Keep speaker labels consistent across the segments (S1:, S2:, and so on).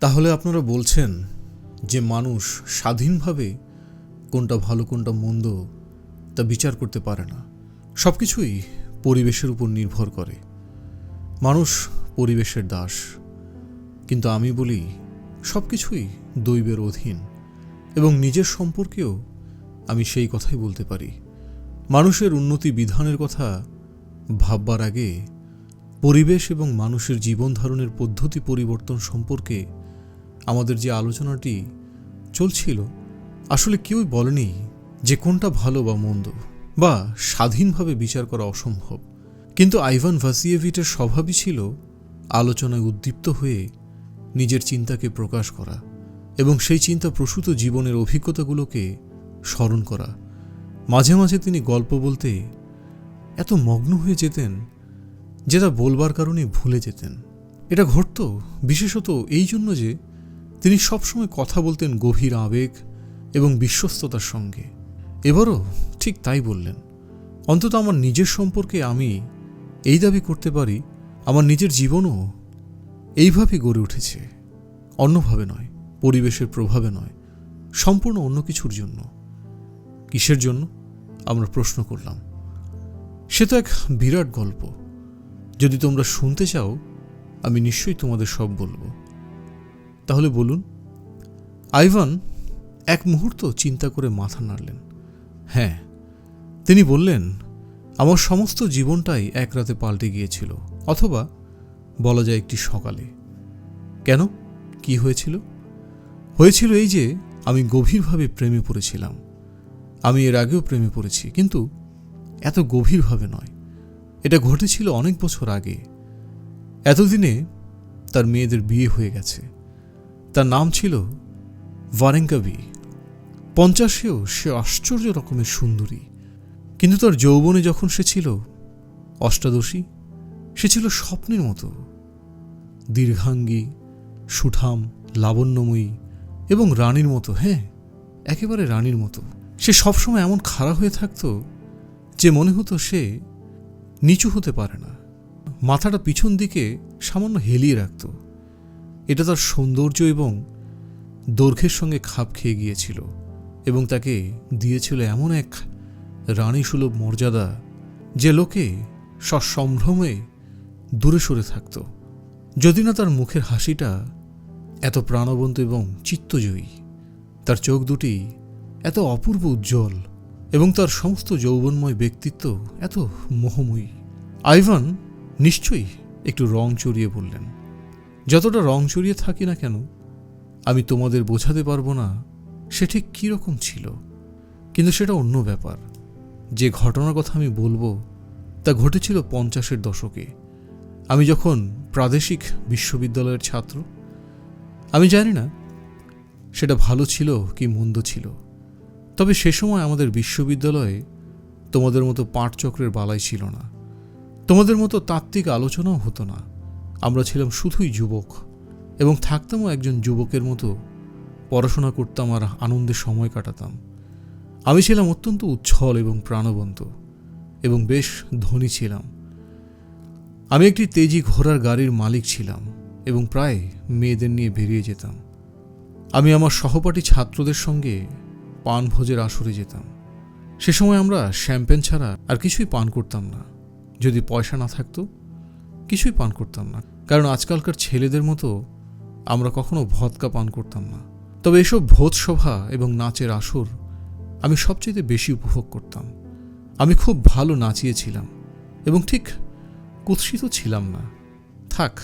S1: তাহলে আপনারা বলছেন যে মানুষ স্বাধীনভাবে কোনটা ভালো, কোনটা মন্দ তা বিচার করতে পারে না। সব কিছুই পরিবেশের উপর নির্ভর করে। মানুষ পরিবেশের দাস। কিন্তু আমি বলি সব কিছুই দৈবের অধীন এবং নিজের সম্পর্কেও আমি সেই কথাই বলতে পারি। মানুষের উন্নতি বিধানের কথা ভাববার আগে পরিবেশ এবং মানুষের জীবন ধারণের পদ্ধতি পরিবর্তন সম্পর্কে আমাদের যে আলোচনাটি চলছিল, আসলে কেউই বলেনি যে কোনটা ভালো বা মন্দ, বা স্বাধীনভাবে বিচার করা অসম্ভব। কিন্তু আইভান ভাসিয়েভিটের স্বভাবই ছিল আলোচনায় উদ্দীপ্ত হয়ে নিজের চিন্তাকে প্রকাশ করা এবং সেই চিন্তা প্রসূত জীবনের অভিজ্ঞতাগুলোকে স্মরণ করা। মাঝে মাঝে তিনি গল্প বলতে এত মগ্ন হয়ে যেতেন যেটা বলবার কারণে ভুলে যেতেন। এটা ঘটত, বিশেষত এই জন্য যে তিনি সবসময় কথা বলতেন গভীর আবেগ এবং বিশ্বস্ততার সঙ্গে। এবারও ঠিক তাই বললেন, অন্তত আমার নিজের সম্পর্কে আমি এই দাবি করতে পারি, আমার নিজের জীবনও এইভাবে গড়ে উঠেছে। অন্যভাবে নয়, পরিবেশের প্রভাবে নয়, সম্পূর্ণ অন্য কিছুর জন্য। কিসের জন্য? আমরা প্রশ্ন করলাম। সে তো এক বিরাট গল্প। যদি তোমরা শুনতে চাও, আমি নিশ্চয়ই তোমাদের সব বলব। তাহলে বলুন, আইভান এক মুহূর্ত চিন্তা করে মাথা নাড়লেন। হ্যাঁ তিনি বললেন, আমার সমস্ত জীবনটাই এক রাতে পাল্টে গিয়েছিল, অথবা বলা যায় একটি সকালে। কেন? কি হয়েছিল? হয়েছিল এই যে, আমি গভীরভাবে প্রেমে পড়েছিলাম। আমি এর আগেও প্রেমে পড়েছি, কিন্তু এত গভীরভাবে নয়। এটা ঘটেছিল অনেক বছর আগে। এতদিনে তার মেয়েদের বিয়ে হয়ে গেছে। তার নাম ছিল ভারেঙ্কাবি পঞ্চাশেও সে আশ্চর্য রকমের সুন্দরী। কিন্তু তার যৌবনে যখন সে ছিল অষ্টাদশী, সে ছিল স্বপ্নের মতো। দীর্ঘাঙ্গী, সুঠাম, লাবণ্যময়ী এবং রানীর মতো হ্যাঁ একেবারে রানীর মতো। সে সবসময় এমন খাড়া হয়ে থাকতো যে মনে হতো সে নিচু হতে পারে না। মাথাটা পিছন দিকে সামান্য হেলিয়ে রাখত। এটা তার সৌন্দর্য এবং দৈর্ঘ্যের সঙ্গে খাপ খেয়ে গিয়েছিল এবং তাকে দিয়েছিল এমন এক রানী সুলভ মর্যাদা যে লোকে সসম্ভ্রমে দূরে সরে থাকত। যদি না তার মুখের হাসিটা এত প্রাণবন্ত এবং চিত্তজয়ী, তার চোখ দুটি এত অপূর্ব উজ্জ্বল এবং তার সমস্ত যৌবনময় ব্যক্তিত্ব এত মোহময়ী। আইভান নিশ্চয়ই একটু রং চড়িয়ে বললেন যতটা রং চড়িয়ে থাকি না কেন, আমি তোমাদের বোঝাতে পারব না সে ঠিক কীরকম ছিল। কিন্তু সেটা অন্য ব্যাপার। যে ঘটনার কথা আমি বলব, তা ঘটেছিল পঞ্চাশের দশকে। আমি যখন প্রাদেশিক বিশ্ববিদ্যালয়ের ছাত্র, আমি জানি না সেটা ভালো ছিল কি মন্দ ছিল। তবে সে সময় আমাদের বিশ্ববিদ্যালয়ে তোমাদের মতো পাঠচক্রের বালাই ছিল না। তোমাদের মতো তাত্ত্বিক আলোচনাও হতো না। আমরা ছিলাম শুধুই যুবক এবং থাকতামও একজন যুবকের মতো। পড়াশোনা করতাম আর আনন্দে সময় কাটাতাম। আমি ছিলাম অত্যন্ত উচ্ছল এবং প্রাণবন্ত এবং বেশ ধনী ছিলাম। আমি একটি তেজি ঘোড়ার গাড়ির মালিক ছিলাম এবং প্রায় মেয়েদের নিয়ে বেরিয়ে যেতাম। আমি আমার সহপাঠী ছাত্রদের সঙ্গে পানভোজের আসরে যেতাম। সে সময় আমরা শ্যাম্পেন ছাড়া আর কিছুই পান করতাম না। যদি পয়সা না থাকতো কিছুই পান করতাম না। কারণ আজকালকার ছেলেদের মতো আমরা কখনো ভদকা পান করতাম না। তবে এসব ভোজসভা এবং নাচের আসর আমি সবচেয়ে বেশি উপভোগ করতাম। আমি খুব ভালো নাচিয়েছিলাম এবং ঠিক কুৎসিত ছিলাম না। থাক,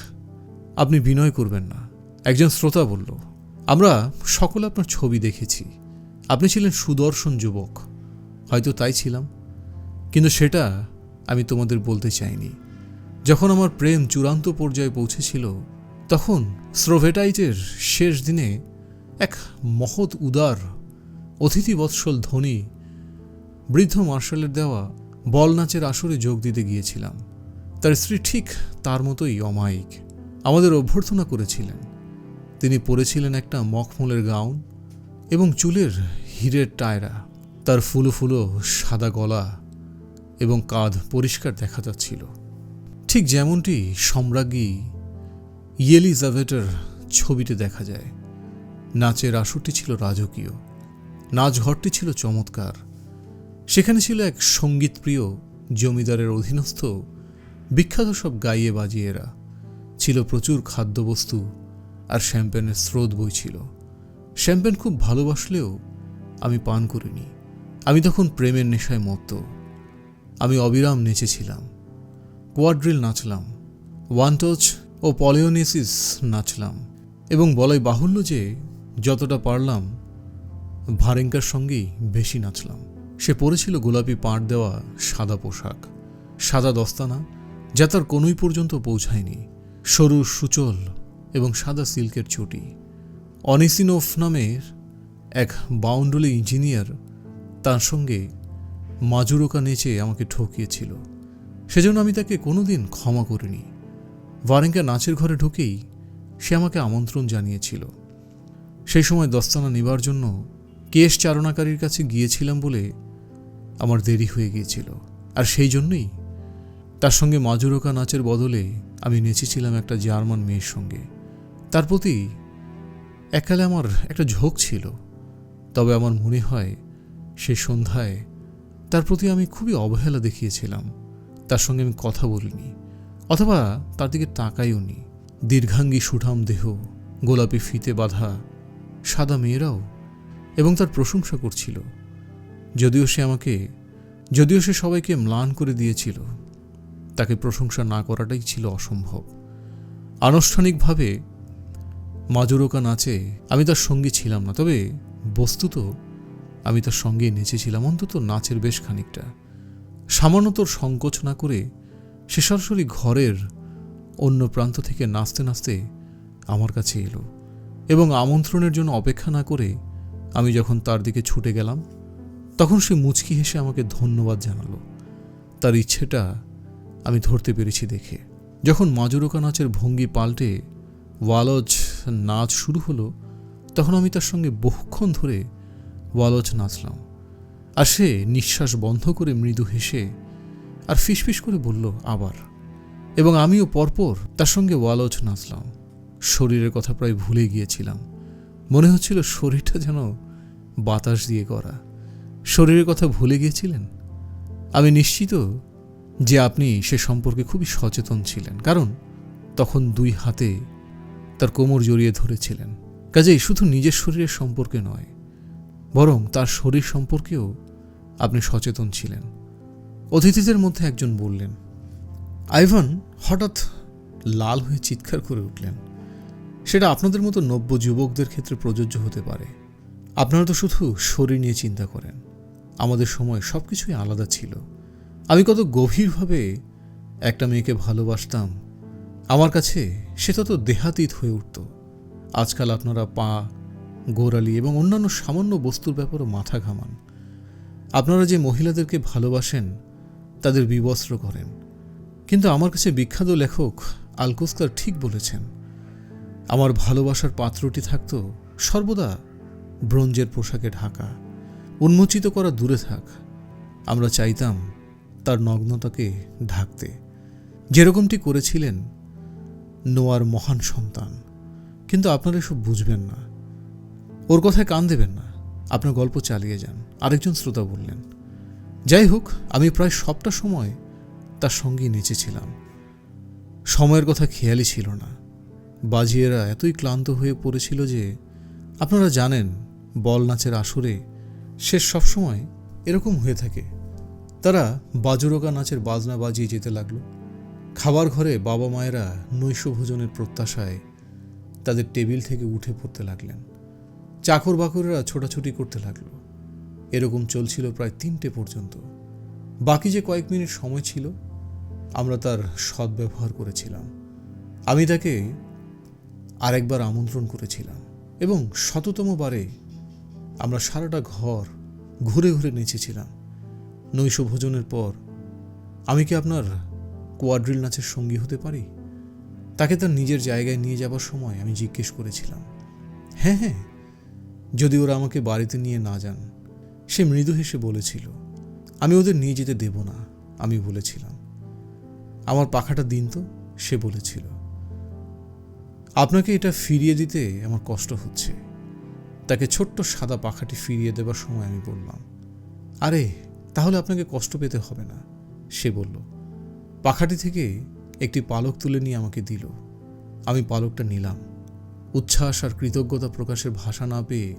S1: আপনি বিনয় করবেন না। একজন শ্রোতা বলল, আমরা সকলে আপনার ছবি দেখেছি। আপনি ছিলেন সুদর্শন যুবক। হয়তো তাই ছিলাম। কিন্তু সেটা আমি তোমাদের বলতে চাইনি। যখন আমার প্রেম চূড়ান্ত পর্যায়ে পৌঁছেছিল, তখন স্রোভেটাইটের শেষ দিনে এক মহৎ উদার অতিথি বৎসল ধনী বৃদ্ধ মার্শালের দেওয়া বল নাচের আসরে যোগ দিতে গিয়েছিলাম। তার স্ত্রী ঠিক তার মতোই অমায়িক। আমাদের অভ্যর্থনা করেছিলেন। তিনি পরেছিলেন একটা মখমলের গাউন এবং চুলের হীরের টায়রা। তার ফুলো ফুলো সাদা গলা এবং কাঁধ পরিষ্কার দেখা যাচ্ছিল। ঠিক যেমনটি সম্রাজ্ঞী ইয়েলিজাভেটের ছবিতে দেখা যায়। নাচের আসরটি ছিল রাজকীয় নাচ ঘরটি ছিল চমৎকার। সেখানে ছিল এক সঙ্গীতপ্রিয় জমিদারের অধীনস্থ, বিখ্যাত সব গাইয়ে বাজিয়েরা। ছিল প্রচুর খাদ্যবস্তু আর শ্যাম্পেনের স্রোত বইছিল শ্যাম্পেন খুব ভালোবাসলেও আমি পান করিনি। আমি তখন প্রেমের নেশায় মত্ত। আমি অবিরাম নেচেছিলাম। কোয়াড্রিল নাচলাম ওয়ান টচ ও পলিওনেসিস নাচলাম এবং বলাই বাহুল্য যে যতটা পারলাম, ভারেঙ্কার সঙ্গেই বেশি নাচলাম। সে পরেছিল গোলাপি পাড় দেওয়া সাদা পোশাক, সাদা দস্তানা, যা তার কোনোই পর্যন্ত পৌঁছায়নি, সরু সুচল এবং সাদা সিল্কের চটি। অনিসিনোফ নামের এক বাউন্ডুলি ইঞ্জিনিয়ার তার সঙ্গে মাজুরোকা নেচে আমাকে ঠকিয়েছিল। সেজন্য আমি তাকে কোনোদিন ক্ষমা করিনি। ভারেঙ্কা নাচের ঘরে ঢুকেই সে আমাকে আমন্ত্রণ জানিয়েছিল। সেই সময় দস্তানা নেবার জন্য কেশ চারণাকারীর কাছে গিয়েছিলাম বলে আমার দেরি হয়ে গিয়েছিল। আর সেই জন্যই তার সঙ্গে মাজুরোকা নাচের বদলে আমি নেচেছিলাম একটা জার্মান মেয়ের সঙ্গে। তার প্রতি এককালে আমার একটা ঝোঁক ছিল। তবে আমার মনে হয় সে সন্ধ্যায় তার প্রতি আমি খুবই অবহেলা দেখিয়েছিলাম। তার সঙ্গে আমি কথা বলিনি, অথবা তার দিকে তাকাইও নি। দীর্ঘাঙ্গী সুঠাম দেহ, গোলাপি ফিতে বাঁধা সাদা মেয়েরাও এবং তার প্রশংসা করছিল। যদিও সে আমাকে, যদিও সে সবাইকে ম্লান করে দিয়েছিল, তাকে প্রশংসা না করাটাই ছিল অসম্ভব। আনুষ্ঠানিকভাবে মাজুরোকা নাচে আমি তার সঙ্গী ছিলাম না, তবে বস্তুত আমি তার সঙ্গে নেচেছিলাম, অন্তত নাচের বেশ খানিকটা। সামান্যতর সংকোচ না করে সে সরাসরি ঘরের অন্য প্রান্ত থেকে নাচতে নাচতে আমার কাছে এলো এবং আমন্ত্রণের জন্য অপেক্ষা না করে আমি যখন তার দিকে ছুটে গেলাম, তখন সে মুচকি হেসে আমাকে ধন্যবাদ জানালো। তার ইচ্ছেটা আমি ধরতে পেরেছি দেখে। যখন মাজুরোকা নাচের ভঙ্গি পাল্টে ওয়ালজ নাচ শুরু হলো, তখন আমি তার সঙ্গে বহুক্ষণ ধরে ওয়ালজ নাচলাম। আর সে নিঃশ্বাস বন্ধ করে মৃদু হেসে আর ফিসফিস করে বলল, আবার। এবং আমিও পরপর তার সঙ্গে ওয়ালজ নাচলাম শরীরের কথা প্রায় ভুলে গিয়েছিলাম। মনে হচ্ছিল শরীরটা যেন বাতাস দিয়ে করা। শরীরের কথা ভুলে গিয়েছিলেন? আমি নিশ্চিত যে আপনি সে সম্পর্কে খুবই সচেতন ছিলেন, কারণ তখন দুই হাতে তার কোমর জড়িয়ে ধরেছিলেন। কাজেই শুধু নিজের শরীরের সম্পর্কে নয় বরং তার শরীর সম্পর্কেও আপনি সচেতন ছিলেন। অতিথিদের মধ্যে একজন বললেন, আইভান, হঠাৎ লাল হয়ে চিৎকার করে উঠলেন। সেটা আপনাদের মতো নব্য যুবকদের ক্ষেত্রে প্রযোজ্য হতে পারে। আপনারা তো শুধু শরীর নিয়ে চিন্তা করেন। আমাদের সময় সব কিছুই আলাদা ছিল। আমি কত গভীরভাবে একটা মেয়েকে ভালোবাসতাম। আমার কাছে সে তত দেহাতীত হয়ে উঠত। আজকাল আপনারা পা গোড়ালি এবং অন্যান্য সামান্য বস্তুর ব্যাপারও মাথা ঘামান। আপনারা যে মহিলাদেরকে ভালোবাসেন, তাদের বিবস্ত্র করেন। কিন্তু আমার কাছে বিখ্যাত লেখক আলকোস্কার ঠিক বলেছেন, আমার ভালোবাসার পাত্রটি থাকতো সর্বদা ব্রোঞ্জের পোশাকে ঢাকা। উন্মোচিত করা দূরে থাক, আমরা চাইতাম তার নগ্নতাকে ঢাকতে। যেরকমটি করেছিলেন নোয়ার মহান সন্তান। কিন্তু আপনারা এসব বুঝবেন না। ওর কথায় কান দেবেন না। আপনার গল্প চালিয়ে যান। আরেকজন শ্রোতা বললেন, যাই হোক, আমি প্রায় সবটা সময় তার সঙ্গেই নেচেছিলাম সময়ের কথা খেয়ালই ছিল না। বাজিয়েরা এতই ক্লান্ত হয়ে পড়েছিল যে, আপনারা জানেন, বল নাচের আসরে শেষ সবসময় এরকম হয়ে থাকে। তারা বাজুরোকা নাচের বাজনা বাজিয়ে যেতে লাগল। খাবার ঘরে বাবা মায়েরা নৈশ ভোজনের প্রত্যাশায় তাদের টেবিল থেকে উঠে পড়তে লাগলেন। চাকর বাকরেরা ছোটাছুটি করতে লাগল। এরকম চলছিল প্রায় তিনটে পর্যন্ত। বাকি যে কয়েক মিনিট সময় ছিল, আমরা তার সদ্ব্যবহার করেছিলাম। আমি তাকে আরেকবার আমন্ত্রণ করেছিলাম এবং শততম বারে আমরা সারাটা ঘর ঘুরে ঘুরে নেচেছিলাম। নৈশ ভোজনের পর আমি কি আপনার কোয়াড্রিল নাচের সঙ্গী হতে পারি? তাকে তার নিজের জায়গায় নিয়ে যাবার সময় আমি জিজ্ঞেস করেছিলাম। হ্যাঁ হ্যাঁ যদি ওরা আমাকে বাড়িতে নিয়ে না যান, সে মৃদু হেসে বলেছিল, আমি ওদের নিয়ে যেতে দেব না আমি বলেছিলাম। আমার পাখাটা দিন তো, সে বলেছিল। আপনাকে এটা ফিরিয়ে দিতে আমার কষ্ট হচ্ছে। তাকে ছোট্ট সাদা পাখাটি ফিরিয়ে দেবার সময় আমি বললাম, আরে, তাহলে আপনাকে কষ্ট পেতে হবে না সে বলল। পাখাটি থেকে একটি পালক তুলে নিয়ে আমাকে দিল। আমি পালকটা নিলাম। উচ্ছ্বাস আর কৃতজ্ঞতা প্রকাশের ভাষা না পেয়ে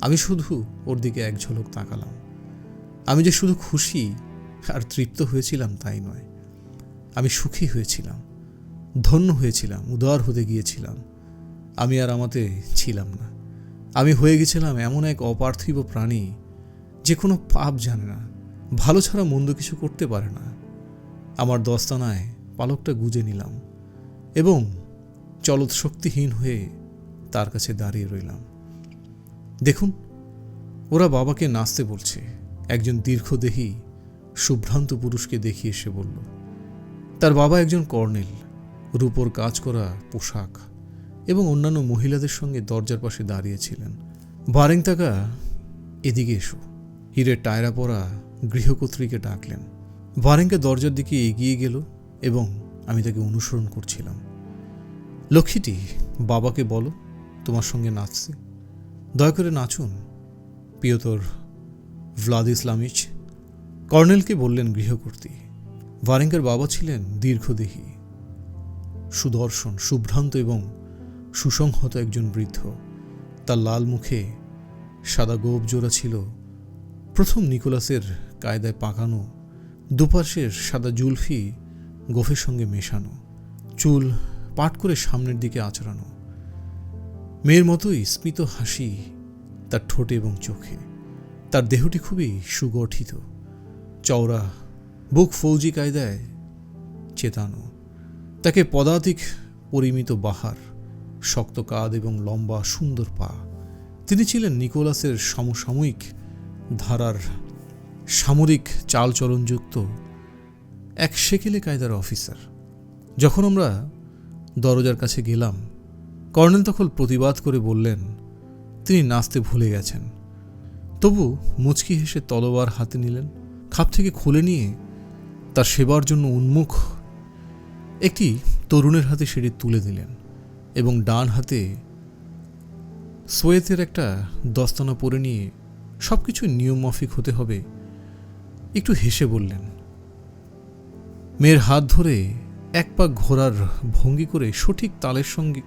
S1: আমি শুধু ওর দিকে এক ঝলক তাকালাম। আমি যে শুধু খুশি আর তৃপ্ত হয়েছিলাম তাই নয়। আমি সুখী হয়েছিলাম, ধন্য হয়েছিলাম, উদার হতে গিয়েছিলাম। আমি আর আমাতে ছিলাম না। আমি হয়ে গেছিলাম এমন এক অপার্থিব প্রাণী যে কোনো পাপ জানে না, ভালো ছাড়া মন্দ কিছু করতে পারে না। আমার দস্তানায় পালকটা গুজে নিলাম এবং চলত শক্তিহীন হয়ে তার কাছে দাঁড়িয়ে রইলাম। দেখুন, ওরা বাবাকে নাচতে বলছে। একজন দীর্ঘদেহী শুভ্রান্ত পুরুষকে দেখিয়ে সে বলল, তার বাবা একজন কর্নেল, রূপোর কাজ করা পোশাক এবং অন্যান্য মহিলাদের সঙ্গে দরজার পাশে দাঁড়িয়েছিলেন বারেংতাকা এদিকে এসো। হীরের টায়রা পরা গৃহকর্ত্রীকে ডাকলেন। বারেঙ্কা দরজার দিকে এগিয়ে গেল এবং আমি তাকে অনুসরণ করছিলাম। লক্ষ্মীটি, বাবাকে বলো তোমার সঙ্গে নাচতে দয়া করে নাচুন পিয়তর ভ্লাদ ইসলামিচ। কর্নেলকে বললেন গৃহকর্ত্রী ভারেঙ্কার বাবা ছিলেন দীর্ঘদেহী, সুদর্শন, সুভ্রান্ত এবং সুসংহত একজন বৃদ্ধ। তার লাল মুখে সাদা গোপ জোড়া ছিল। প্রথম নিকোলাসের কায়দায় পাকানো, দুপাশের সাদা জুলফি গোফের সঙ্গে মেশানো, চুল পাট করে সামনের দিকে আচড়ানো। মেয়ের মতোই স্মিত হাসি তার ঠোঁটে এবং চোখে। তার দেহটি খুবই সুগঠিত। চওড়া, বুক ফৌজি কায়দায় চেতানো। তাকে পদাতিক পরিমিত বাহার, শক্ত কাঁধ এবং লম্বা সুন্দর পা। তিনি ছিলেন নিকোলাসের সমসাময়িক ধারার সামরিক চালচলনযুক্ত এক সেকেলে কায়দার অফিসার। যখন আমরা দরজার কাছে গেলাম কর্নেল তখন প্রতিবাদ করে বললেন, তিনি নাচতে ভুলে গেছেন। তবু মুচকি হেসে তলোয়ার হাতে নিলেন, খাপ থেকে খুলে নিয়ে তার সেবার জন্য উন্মুখ একটি তরুণের হাতে সেটি তুলে দিলেন এবং ডান হাতে সোয়েতের একটা দস্তানা পরে নিয়ে সব কিছু নিয়মমাফিক হতে হবে, একটু হেসে বললেন, মেয়ের হাত ধরে এক পাক ঘোরার ভঙ্গি করে সঠিক তালের সঙ্গে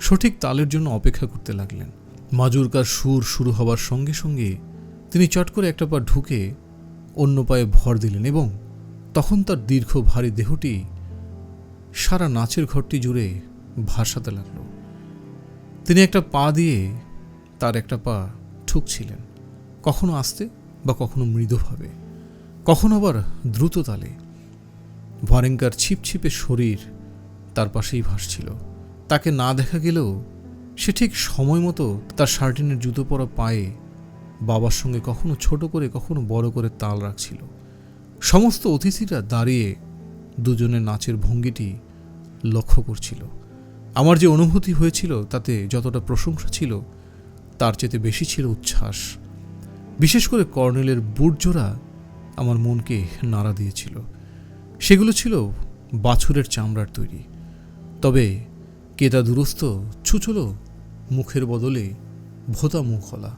S1: সঠিক তালের জন্য অপেক্ষা করতে লাগলেন। মাজুরকার সুর শুরু হবার সঙ্গে সঙ্গে তিনি চট করে একটা পা ঢুকে অন্য পায়ে ভর দিলেন এবং তখন তার দীর্ঘ ভারী দেহটি সারা নাচের ঘরটি জুড়ে ভাসাতে লাগল। তিনি একটা পা দিয়ে তার একটা পা ঠুকছিলেন। কখনো আস্তে বা কখনো মৃদুভাবে, কখনো আবার দ্রুত তালে। ভরেঙ্কার ছিপছিপে শরীর তার পাশেই ভাসছিল। তাকে না দেখা গেলেও সে ঠিক সময় মতো তার শার্টিনের জুতো পরা পায়ে বাবার সঙ্গে কখনো ছোট করে, কখনো বড় করে তাল রাখছিল। সমস্ত অতিথিরা দাঁড়িয়ে দুজনের নাচের ভঙ্গিটি লক্ষ্য করছিল। আমার যে অনুভূতি হয়েছিল তাতে যতটা প্রশংসা ছিল, তার চেতে বেশি ছিল উচ্ছ্বাস। বিশেষ করে কর্নেলের বুটজোড়া আমার মনকে নাড়া দিয়েছিল। সেগুলো ছিল বাছুরের চামড়ার তৈরি। তবে কেতা দুরস্ত ছুচলো মুখের বদলে ভোতা মুখলা।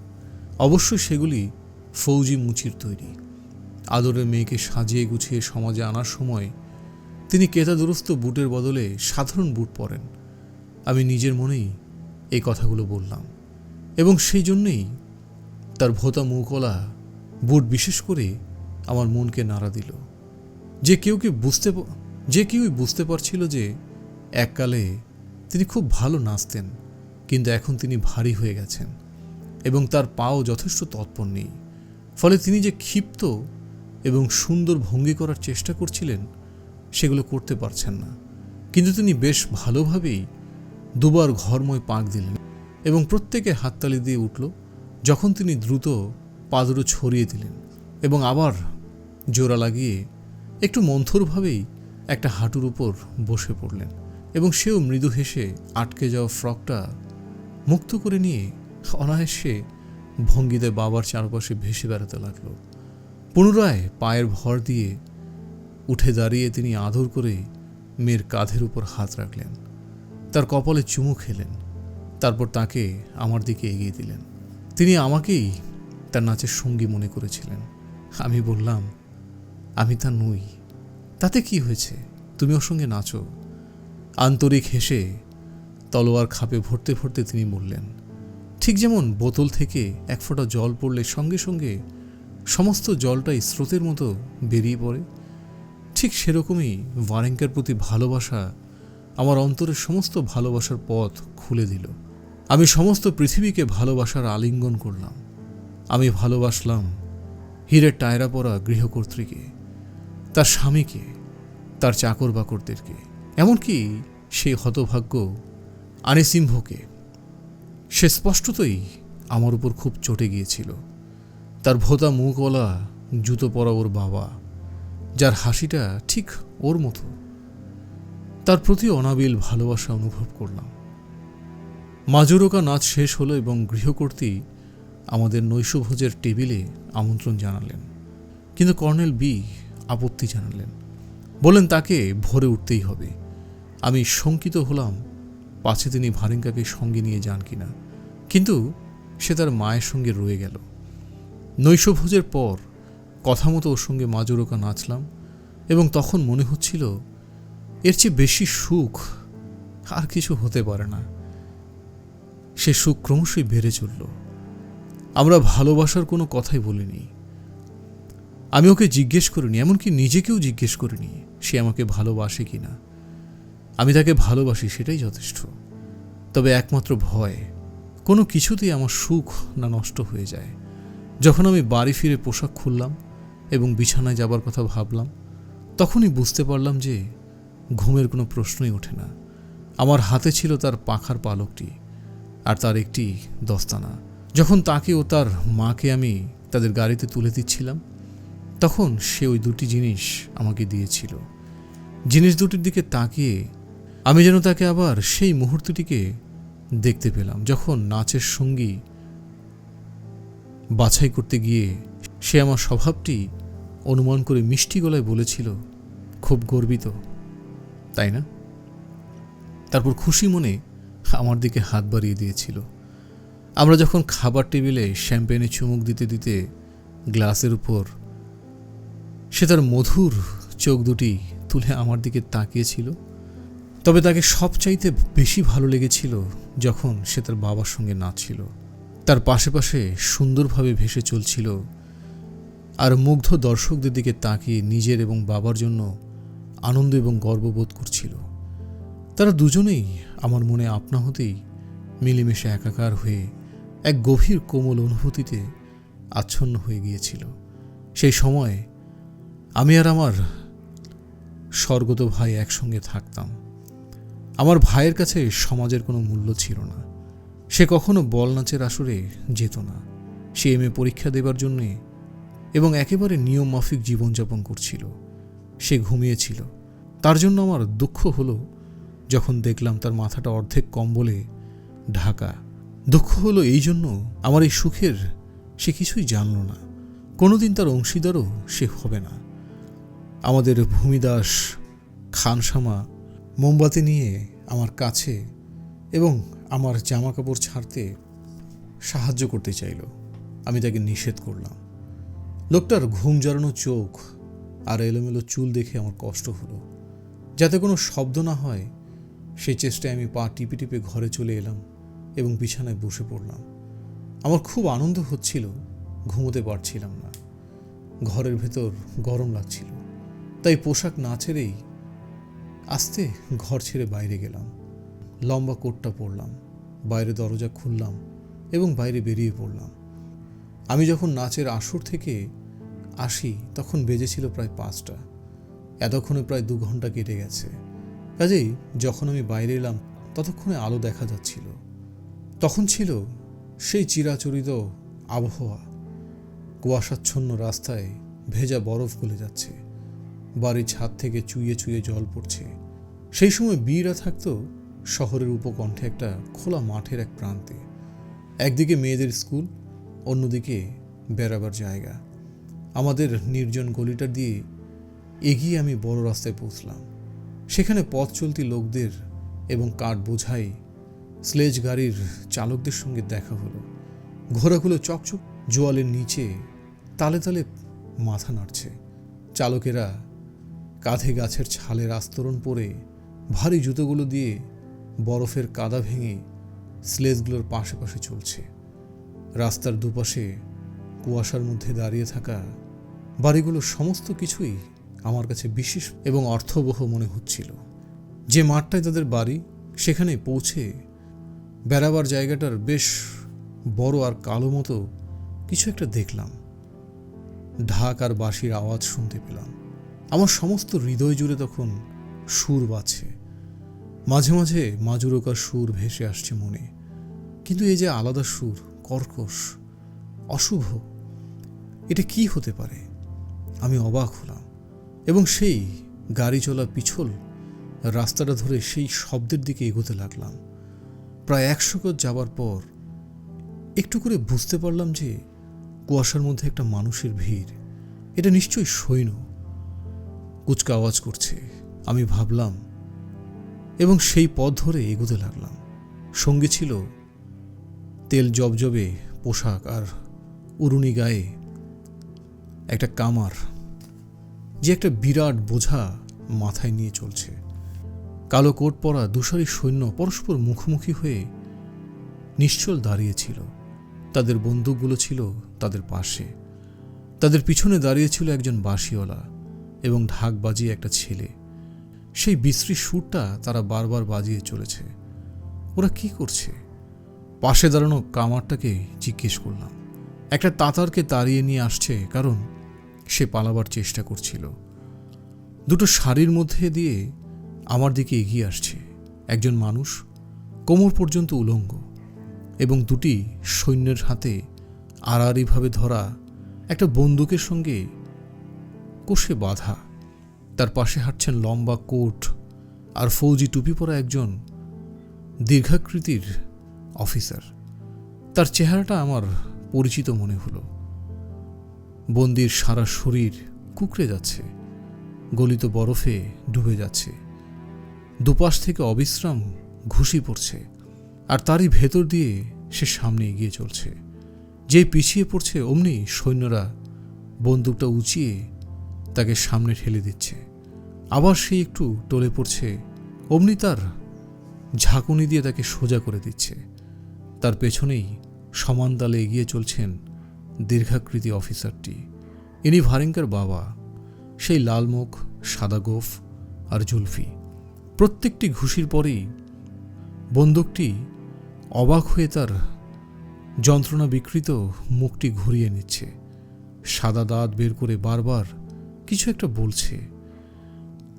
S1: অবশ্যই সেগুলি ফৌজি মুচির তৈরি। আদরের মেয়েকে সাজিয়ে গুছিয়ে সমাজে আনার সময় তিনি কেতা দুরস্ত বুটের বদলে সাধারণ বুট পরেন। আমি নিজের মনেই এই কথাগুলো বললাম। এবং সেই জন্যেই তার ভোতা মুখলা বুট বিশেষ করে আমার মনকে নাড়া দিল। যে কেউ কি বুঝতে যে কেউই বুঝতে পারছিল যে এককালে তিনি খুব ভালো নাচতেন, কিন্তু এখন তিনি ভারী হয়ে গেছেন এবং তার পাও যথেষ্ট তৎপর নেই। ফলে তিনি যে ক্ষিপ্ত এবং সুন্দর ভঙ্গি করার চেষ্টা করছিলেন, সেগুলো করতে পারছেন না। কিন্তু তিনি বেশ ভালোভাবেই দুবার ঘরময় পাক দিলেন এবং প্রত্যেকে হাততালি দিয়ে উঠল যখন তিনি দ্রুত পাদুরো ছড়িয়ে দিলেন এবং আবার জোড়া লাগিয়ে একটু মন্থরভাবেই একটা হাঁটুর উপর বসে পড়লেন। এবং সেও মৃদু হেসে আটকে যাওয়া ফ্রকটা মুক্ত করে নিয়ে অনায়াসে ভঙ্গিতে বাবার চারপাশে ভেসে বেড়াতে লাগল। পুনরায় পায়ের ভর দিয়ে উঠে দাঁড়িয়ে তিনি আদর করে মেয়ের কাঁধের উপর হাত রাখলেন। তার কপালে চুমু খেলেন। তারপর তাকে আমার দিকে এগিয়ে দিলেন। তিনি আমাকেই তার নাচের সঙ্গী মনে করেছিলেন। আমি বললাম, আমি তা নই। তাতে কি হয়েছে? তুমি ওর সঙ্গে নাচো। আন্তরিক হেসে তলোয়ার খাপে ভরতে ভরতে তিনি বললেন ঠিক যেমন বোতল থেকে এক ফোঁটা জল পড়লে সঙ্গে সঙ্গে সমস্ত জলটাই স্রোতের মতো বেরিয়ে পড়ে, ঠিক সেরকমই ওয়ারেঙ্কার প্রতি ভালোবাসা আমার অন্তরের সমস্ত ভালোবাসার পথ খুলে দিল। আমি সমস্ত পৃথিবীকে ভালোবাসার আলিঙ্গন করলাম। আমি ভালোবাসলাম হীরের টায়রা পরা গৃহকর্ত্রীকে, তার স্বামীকে, তার চাকর বাকরদেরকে এমনকি সেই হতভাগ্য আনিসিম্ভকে সে স্পষ্টতই আমার উপর খুব চটে গিয়েছিল। তার ভোতা মুখওয়ালা জুতো পরা ওর বাবা, যার হাসিটা ঠিক ওর মতো। তার প্রতি অনাবিল ভালোবাসা অনুভব করলাম। মাজুরকা নাচ শেষ হলো এবং গৃহকর্ত্রী আমাদের নৈশভোজের টেবিলে আমন্ত্রণ জানালেন। কিন্তু কর্নেল বি আপত্তি জানালেন। বললেন, তাকে ভোরে উঠতেই হবে। আমি শঙ্কিত হলাম, পাছে তিনি ভারিঙ্কাকে সঙ্গে নিয়ে যান কিনা। কিন্তু সে তার মায়ের সঙ্গে রয়ে গেল। নৈশভোজের পর কথা মতো ওর সঙ্গে মাজুরোকা নাচলাম এবং তখন মনে হচ্ছিল, এর চেয়ে বেশি সুখ আর কিছু হতে পারে না। সে সুখ ক্রমশই বেড়ে চলল। আমরা ভালোবাসার কোনো কথাই বলিনি। আমি ওকে জিজ্ঞেস করিনি, এমনকি নিজেকেও জিজ্ঞেস করিনি, সে আমাকে ভালোবাসে কি না আমি তাকে ভালোবাসি, সেটাই যথেষ্ট। তবে একমাত্র ভয়, কোনো কিছুতেই আমার সুখ না নষ্ট হয়ে যায়। যখন আমি বাড়ি ফিরে পোশাক খুললাম এবং বিছানায় যাবার কথা ভাবলাম, তখনই বুঝতে পারলাম যে ঘুমের কোনো প্রশ্নই ওঠে না। আমার হাতে ছিল তার পাখার পালকটি আর তার একটি দস্তানা। যখন তাকে ও তার মাকে আমি তাদের গাড়িতে তুলে দিচ্ছিলাম, তখন সে ওই দুটি জিনিস আমাকে দিয়েছিল। জিনিস দুটির দিকে তাকিয়ে আমি যেন তাকে আবার সেই মুহূর্তটিকে দেখতে পেলাম, যখন নাচের সঙ্গী বাছাই করতে গিয়ে সে আমার স্বভাবটি অনুমান করে মিষ্টি গলায় বলেছিল, খুব গর্বিত। তাই না? তারপর খুশি মনে আমার দিকে হাত বাড়িয়ে দিয়েছিল। আমরা যখন খাবার টেবিলে শ্যাম্পেনে চুমুক দিতে দিতে গ্লাসের উপর সে তার মধুর চোখ দুটি তুলে আমার দিকে তাকিয়েছিল তবে তাকে সবচাইতে বেশি ভালো লেগেছিল যখন সে তার বাবার সঙ্গে নাচছিল। তার পাশে পাশে সুন্দরভাবে ভেসে চলছিল আর মুগ্ধ দর্শকদের দিকে তাকিয়ে নিজের এবং বাবার জন্য আনন্দ এবং গর্ববোধ করছিল। তারা দুজনেই আমার মনে আপনা হতেই মিলেমিশে একাকার হয়ে এক গভীর কোমল অনুভূতিতে আচ্ছন্ন হয়ে গিয়েছিল। সেই সময় আমি আর আমার স্বর্গত ভাই একসঙ্গে থাকতাম। আমার ভাইয়ের কাছে সমাজের কোনো মূল্য ছিল না। সে কখনো বল নাচের আসরে যেত না। সে এম পরীক্ষা দেবার জন্যে এবং একেবারে নিয়ম মাফিক জীবনযাপন করছিল। সে ঘুমিয়েছিল। তার জন্য আমার দুঃখ হলো যখন দেখলাম তার মাথাটা অর্ধেক কম্বলে ঢাকা। দুঃখ হলো এই জন্য আমার এই সুখের সে কিছুই জানল না। কোনোদিন তার অংশীদারও সে হবে না। আমাদের ভূমিদাস খানসামা মোমবাতি নিয়ে আমার কাছে এবং আমার জামা কাপড় ছাড়তে সাহায্য করতে চাইল। আমি তাকে নিষেধ করলাম। লোকটার ঘুম জড়ানো চোখ আর এলোমেলো চুল দেখে আমার কষ্ট হলো। যাতে কোনো শব্দ না হয়, সেই চেষ্টায় আমি পা টিপে টিপে ঘরে চলে এলাম এবং বিছানায় বসে পড়লাম। আমার খুব আনন্দ হচ্ছিল, ঘুমোতে পারছিলাম না। ঘরের ভেতর গরম লাগছিল, তাই পোশাক না ছেড়েই আস্তে ঘর ছেড়ে বাইরে গেলাম। লম্বা কোটটা পরলাম, বাইরে দরজা খুললাম এবং বাইরে বেরিয়ে পড়লাম। আমি যখন নাচের আসর থেকে আসি, তখন বেজেছিল প্রায় পাঁচটা। এতক্ষণে প্রায় দু ঘণ্টা কেটে গেছে। কাজেই যখন আমি বাইরে এলাম, ততক্ষণে আলো দেখা যাচ্ছিল। তখন ছিল সেই চিরাচরিত আবহাওয়া। কুয়াশাচ্ছন্ন রাস্তায় ভেজা বরফ গলে যাচ্ছে। বাড়ির ছাদ থেকে চুইয়ে চুইয়ে জল পড়ছে। সেই সময় বীরা থাকতো শহরের উপকণ্ঠে একটা খোলা মাঠের এক প্রান্তে। একদিকে মেয়েদের স্কুল, অন্যদিকে বেড়াবার জায়গা। আমাদের নির্জন গলিটা দিয়ে এগিয়ে আমি বড় রাস্তায় পৌঁছলাম। সেখানে পথ চলতি লোকদের এবং কাঠ বোঝাই স্লেজ গাড়ির চালকদের সঙ্গে দেখা হলো। ঘোড়াগুলো চকচক, জোয়ালের নিচে তালে তালে মাথা নাড়ছে। চালকেরা কাঁধে গাছের ছালের আস্তরণ পরে ভারী জুতোগুলো দিয়ে বরফের কাদা ভেঙে স্লেজগুলোর পাশে পাশে চলছে। রাস্তার দুপাশে কুয়াশার মধ্যে দাঁড়িয়ে থাকা বাড়িগুলোর সমস্ত কিছুই আমার কাছে বিশেষ এবং অর্থবহ মনে হচ্ছিল। যে মাঠটায় তাদের বাড়ি, সেখানে পৌঁছে বেড়াবার জায়গাটার বেশ বড় আর কালো মতো কিছু একটা দেখলাম। ঢাক আর বাঁশির আওয়াজ শুনতে পেলাম। আমার সমস্ত হৃদয় জুড়ে তখন সুর বাজছে। মাঝে মাঝে মাজুরকার সুর ভেসে আসছে মনে। কিন্তু এই যে আলাদা সুর, কর্কশ, অশুভ, এটা কি হতে পারে? আমি অবাক হলাম। এবং সেই গাড়ি চলা পিছল রাস্তাটা ধরে সেই শব্দের দিকে এগোতে লাগলাম। প্রায় একশো গজ যাবার পর একটু করে বুঝতে পারলাম যে কুয়াশার মধ্যে একটা মানুষের ভিড়। এটা নিশ্চয়ই সৈন্য। কুচকা আওয়াজ করছে। আমি ভাবলাম, এবং সেই পথ ধরে এগোতে লাগলাম। সঙ্গে ছিল, তেল জবজবে পোশাক আর উরুনি গায়ে একটা কামার, যে একটা বিরাট বোঝা মাথায় নিয়ে চলছে। কালো কোট পরা দুসারি সৈন্য পরস্পর মুখোমুখি হয়ে নিশ্চল দাঁড়িয়েছিল তাদের বন্দুকগুলো ছিল তাদের পাশে। তাদের পিছনে দাঁড়িয়েছিল একজন বাঁশিওয়ালা। এবং ঢাক বাজিয়ে একটা ছেলে। সেই বিশ্রী সুরটা তারা বারবার বাজিয়ে চলেছে। ওরা কি করছে? পাশে দাঁড়ানো কামারটাকে জিজ্ঞেস করলাম। একটা তাতারকে তাড়িয়ে নিয়ে আসছে কারণ সে পালাবার চেষ্টা করছিল। দুটো শাড়ির মধ্যে দিয়ে আমার দিকে এগিয়ে আসছে। একজন মানুষ, কোমর পর্যন্ত উলঙ্গ এবং দুটি সৈন্যের হাতে আড়াআড়িভাবে ধরা একটা বন্দুকের সঙ্গে কোষে বাঁধা। তার পাশে হাঁটছেন লম্বা কোট আর ফৌজি টুপি পরা একজন দীর্ঘাকৃতির অফিসার। তার চেহারাটা আমার পরিচিত মনে হলো। বন্দির সারা শরীর কুকড়ে যাচ্ছে, গলিত বরফে ডুবে যাচ্ছে। দুপাশ থেকে অবিশ্রাম ঘুষি পড়ছে আর তারই ভেতর দিয়ে সে সামনে এগিয়ে চলছে। যে পিছিয়ে পড়ছে, অমনি সৈন্যরা বন্দুকটা উঁচিয়ে তাকে সামনে ঠেলে দিচ্ছে। আবার সে একটু টলে পড়ছে। অমনি তার ঝাঁকুনি দিয়ে তাকে সোজা করে দিচ্ছে। তার পেছনেই সমান তালে এগিয়ে চলছেন দীর্ঘাকৃতি অফিসারটি। ইনি ভারেঙ্কার বাবা। সেই লালমুখ সাদা গোফ আর জুলফি। প্রত্যেকটি ঘুষির পরেই বন্দুকটি অবাক হয়ে তার যন্ত্রণা বিকৃত মুখটি ঘুরিয়ে নিচ্ছে। সাদা দাঁত বের করে বারবার কিছু একটা বলছে।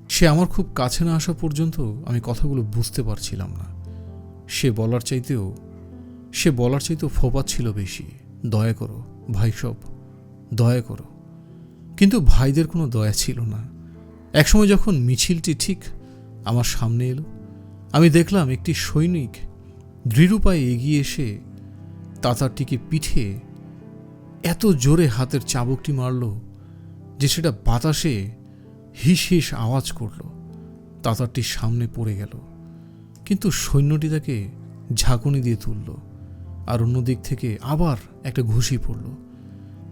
S1: সে আমার খুব কাছে না আসা পর্যন্ত আমি কথাগুলো বুঝতে পারছিলাম না। সে বলার চাইতেও, সে বলার চাইতেও ফোপাচ্ছিল বেশি। দয়া করো, ভাই সব, দয়া করো। কিন্তু ভাইদের কোনো দয়া ছিল না। একসময় যখন মিছিলটি ঠিক আমার সামনে এলো, আমি দেখলাম একটি সৈনিক দৃঢ়পায়ে এগিয়ে এসে তাতারটিকে পিঠে এত জোরে হাতের চাবুকটি মারল যে সেটা বাতাসে হিস হিস আওয়াজ করল, তাতারটি সামনে পড়ে গেল। কিন্তু সৈন্যটি তাকে ঝাঁকুনি দিয়ে তুলল আর অন্যদিক থেকে আবার একটা ঘুষি পড়ল।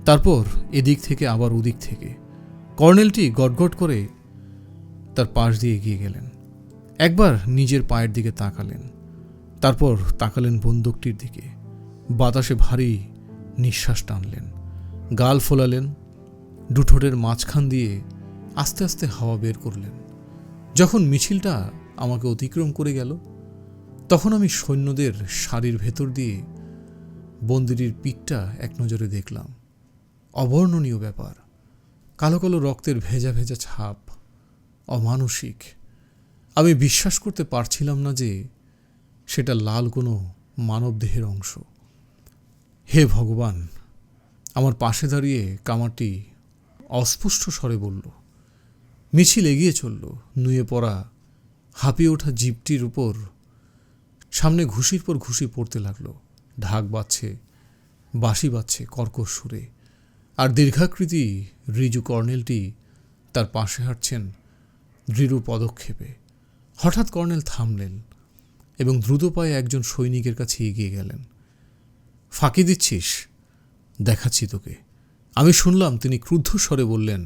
S1: তারপর এদিক থেকে আবার ওদিক থেকে। কর্নেলটি গটগট করে তার পাশ দিয়ে এগিয়ে গেলেন। একবার নিজের পায়ের দিকে তাকালেন। তারপর তাকালেন বন্দুকটির দিকে। বাতাসে ভারী নিঃশ্বাস টানলেন। গাল ফোলালেন। দুঠোঁটের মাঝখান দিয়ে আস্তে আস্তে হাওয়া বের করলেন। যখন মিছিলটা আমাকে অতিক্রম করে গেল, তখন আমি সৈন্যদের শাড়ির ভেতর দিয়ে বন্দিরির পিঠটা এক নজরে দেখলাম। অবর্ণনীয় ব্যাপার। কালো কালো রক্তের ভেজা ভেজা ছাপ। অমানসিক। আমি বিশ্বাস করতে পারছিলাম না যে সেটা লাল কোনো মানবদেহের অংশ। হে ভগবান, আমার পাশে দাঁড়িয়ে কামারটি অস্পষ্ট স্বরে বলল, মিছিল এগিয়ে চলল, নুয়ে পড়া হাঁপিয়ে ওঠা জিপটির উপর। সামনে ঘুষির পর ঘুষি পড়তে লাগল, ঢাক বাজছে, বাঁশি বাজছে কর্কশ সুরে, আর দীর্ঘাকৃতি রিজু কর্নেলটি তার পাশে হাঁটছেন দৃঢ় পদক্ষেপে। হঠাৎ কর্নেল থামলেন এবং দ্রুত পায়ে একজন সৈনিকের কাছে এগিয়ে গেলেন। ফাঁকি দিচ্ছিস? দেখাচ্ছি তোকে। আমি শুনলাম তিনি ক্রুদ্ধ স্বরে বললেন,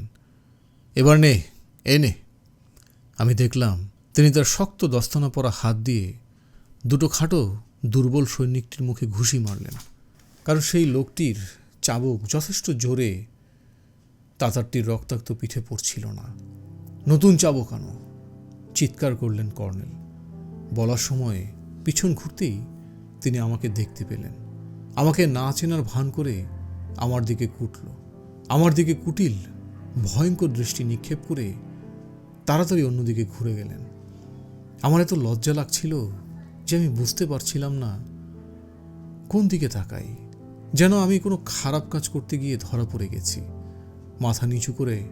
S1: এবার নে, এ নে। আমি দেখলাম তিনি তার শক্ত দস্তানা পরা হাত দিয়ে দুটো খাটো দুর্বল সৈনিকটির মুখে ঘুষি মারলেন, কারণ সেই লোকটির চাবুক যথেষ্ট জোরে তাতারটির রক্তাক্ত পিঠে পড়ছিল না। নতুন চাবুক আনো, চিৎকার করলেন কর্নেল। বলার সময় পিছন ঘুরতেই তিনি আমাকে দেখতে পেলেন। আমাকে না চেনার ভান করে আমার দিকে কুটল। আমার দিকে কুটিল। ভয়ঙ্কর দৃষ্টি নিক্ষেপ করে তাড়াতাড়ি অন্যদিকে ঘুরে গেলেন। আমার এত লজ্জা লাগছিল যে আমি বুঝতে পারছিলাম না কোন দিকে তাকাই। যেন আমি কোনো খারাপ কাজ করতে গিয়ে ধরা পড়ে গেছি। মাথা নিচু করে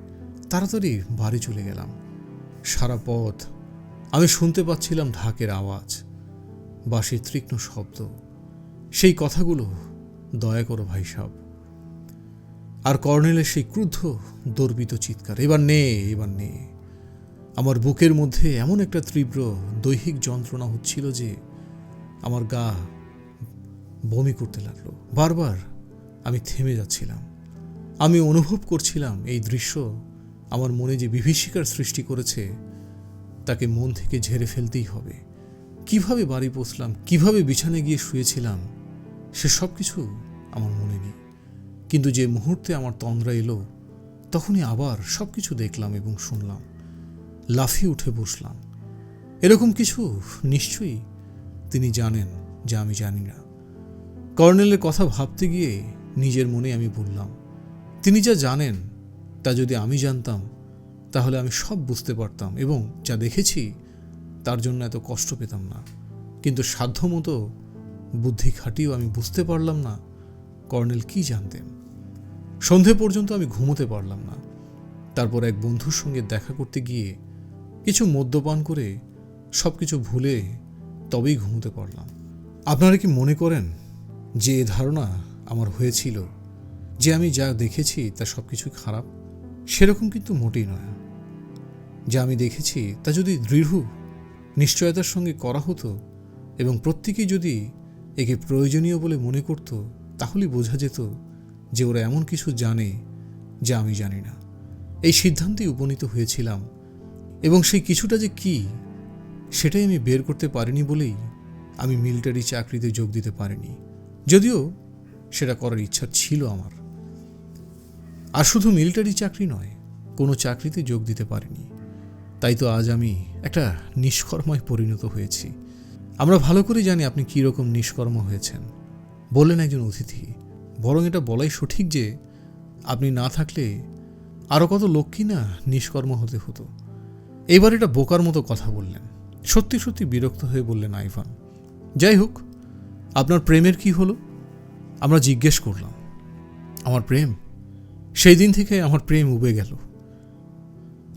S1: তাড়াতাড়ি বাড়ি চলে গেলাম। সারা পথ আমি শুনতে পাচ্ছিলাম ঢাকের আওয়াজ, বাঁশির তীক্ষ্ণ শব্দ। সেই কথাগুলো দয়া করো ভাই সাহেব আর কর্নেলের সেই ক্রুদ্ধ, দর্বিত চিৎকার, এবার নে এবার নে। আমার বুকের মধ্যে এমন একটা তীব্র, দৈহিক যন্ত্রণা হচ্ছিল যে আমার গা বমি করতে লাগল। বারবার আমি থেমে যাচ্ছিলাম। আমি অনুভব করছিলাম এই দৃশ্য আমার মনে যে বিভীষিকার সৃষ্টি করেছে, তাকে মন থেকে ঝেড়ে ফেলতেই হবে। কীভাবে বাড়ি পৌঁছলাম, কীভাবে বিছানে গিয়ে শুয়েছিলাম, সে সব কিছু আমার মনে নেই। কিন্তু যে মুহূর্তে আমার তন্দ্রা এলো, তখনই আবার সব কিছু দেখলাম এবং শুনলাম। লাফিয়ে উঠে বসলাম। এরকম কিছু নিশ্চয়ই তিনি জানেন যা আমি জানি না। কর্নেলের কথা ভাবতে গিয়ে নিজের মনে আমি বললাম, তিনি যা জানেন, তা যদি আমি জানতাম, তাহলে আমি সব বুঝতে পারতাম এবং যা দেখেছি, তার জন্য এত কষ্ট পেতাম না। কিন্তু সাধ্যমতো বুদ্ধি খাটিয়েও আমি বুঝতে পারলাম না কর্নেল কি জানতেন? সন্ধে পর্যন্ত আমি ঘুমোতে পারলাম না। তারপর এক বন্ধুর সঙ্গে দেখা করতে গিয়ে কিছু মদ্যপান করে সব কিছু ভুলে তবেই ঘুমোতে পারলাম। আপনারা কি মনে করেন যে ধারণা আমার হয়েছিল? যে আমি যা দেখেছি তা সব কিছুই খারাপ? সেরকম কিন্তু মোটেই নয়। যা আমি দেখেছি তা যদি দৃঢ়, নিশ্চয়তার সঙ্গে করা হতো এবং প্রত্যেকেই যদি একে প্রয়োজনীয় বলে মনে করত, তাহলেই বোঝা যেত যে ওরা এমন কিছু জানে যা আমি জানি না। এই সিদ্ধান্তে উপনীত হয়েছিলাম এবং সেই কিছুটা যে কি, সেটাই আমি বের করতে পারিনি বলেই আমি মিলিটারি চাকরিতে যোগ দিতে পারিনি। যদিও সেটা করার ইচ্ছা ছিল আমার। আর শুধু মিলিটারি চাকরি নয়, কোনো চাকরিতে যোগ দিতে পারিনি। তাই তো আজ আমি একটা নিষ্কর্ময় পরিণত হয়েছি। আমরা ভালো করে জানি আপনি কী রকম নিষ্কর্ম হয়েছেন। বললেন একজন অতিথি বরং এটা বলাই সঠিক যে আপনি না থাকলে আরও কত লোকই না নিষ্কর্ম হতে হতো। এবার এটা বোকার মতো কথা বললেন। সত্যি সত্যি বিরক্ত হয়ে বললেন আইভান যাই হোক, আপনার প্রেমের কি হলো? আমরা জিজ্ঞেস করলাম, আমার প্রেম? সেই দিন থেকে আমার প্রেম উবে গেল।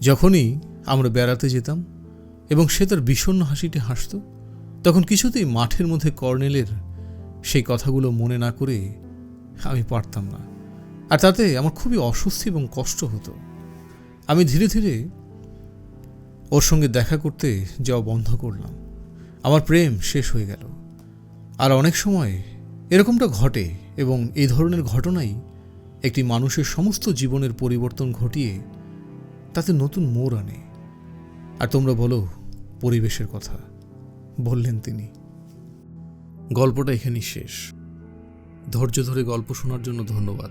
S1: যখনই আমরা বেড়াতে যেতাম এবং সে তার বিষণ্ণ হাসিটি হাসত, তখন কিছুতেই মাঠের মধ্যে কর্নেলের সেই কথাগুলো মনে না করে আমি পারতাম না। আর তাতে আমার খুবই অস্বস্তি এবং কষ্ট হতো। আমি ধীরে ধীরে ওর সঙ্গে দেখা করতে যাওয়া বন্ধ করলাম। আমার প্রেম শেষ হয়ে গেল। আর অনেক সময় এরকমটা ঘটে এবং এই ধরনের ঘটনাই একটি মানুষের সমস্ত জীবনের পরিবর্তন ঘটিয়ে তাতে নতুন মোড় আনে। আর তোমরা বলো, পরিবেশের কথা। বললেন তিনি। গল্পটা এখানেই শেষ। ধৈর্য ধরে গল্প শোনার জন্য ধন্যবাদ।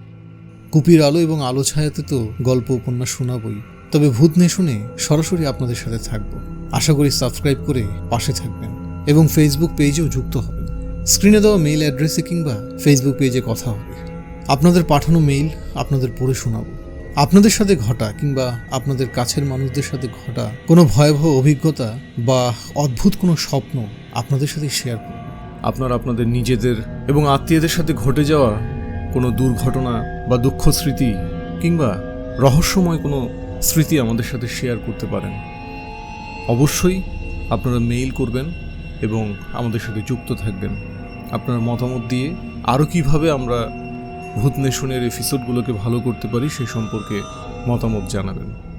S1: কুপির আলো এবং আলো ছায়াতে তো গল্প উপন্যাস শোনাবই। তবে ভূত নে শুনে সরাসরি আপনাদের সাথে থাকব। আশা করি সাবস্ক্রাইব করে পাশে থাকবেন এবং ফেসবুক পেজেও যুক্ত হবেন। স্ক্রিনে দেওয়া মেইল অ্যাড্রেসে কিংবা ফেসবুক পেজে কথা হবে। আপনাদের পাঠানো মেইল আপনাদের পড়ে শোনাবো। আপনাদের সাথে ঘটা কিংবা আপনাদের কাছের মানুষদের সাথে ঘটা কোনো ভয়াবহ অভিজ্ঞতা বা অদ্ভুত কোনো স্বপ্ন আপনাদের সাথে শেয়ার করব। আপনারা আপনাদের নিজেদের এবং আত্মীয়দের সাথে ঘটে যাওয়া কোনো দুর্ঘটনা বা দুঃখ স্মৃতি কিংবা রহস্যময় কোনো স্মৃতি আমাদের সাথে শেয়ার করতে পারেন। অবশ্যই আপনারা মেইল করবেন এবং আমাদের সাথে যুক্ত থাকবেন। আপনার মতামত দিয়ে আরও কীভাবে আমরা ভূত নেশনের এপিসোডগুলোকে ভালো করতে পারি সে সম্পর্কে মতামত জানাবেন।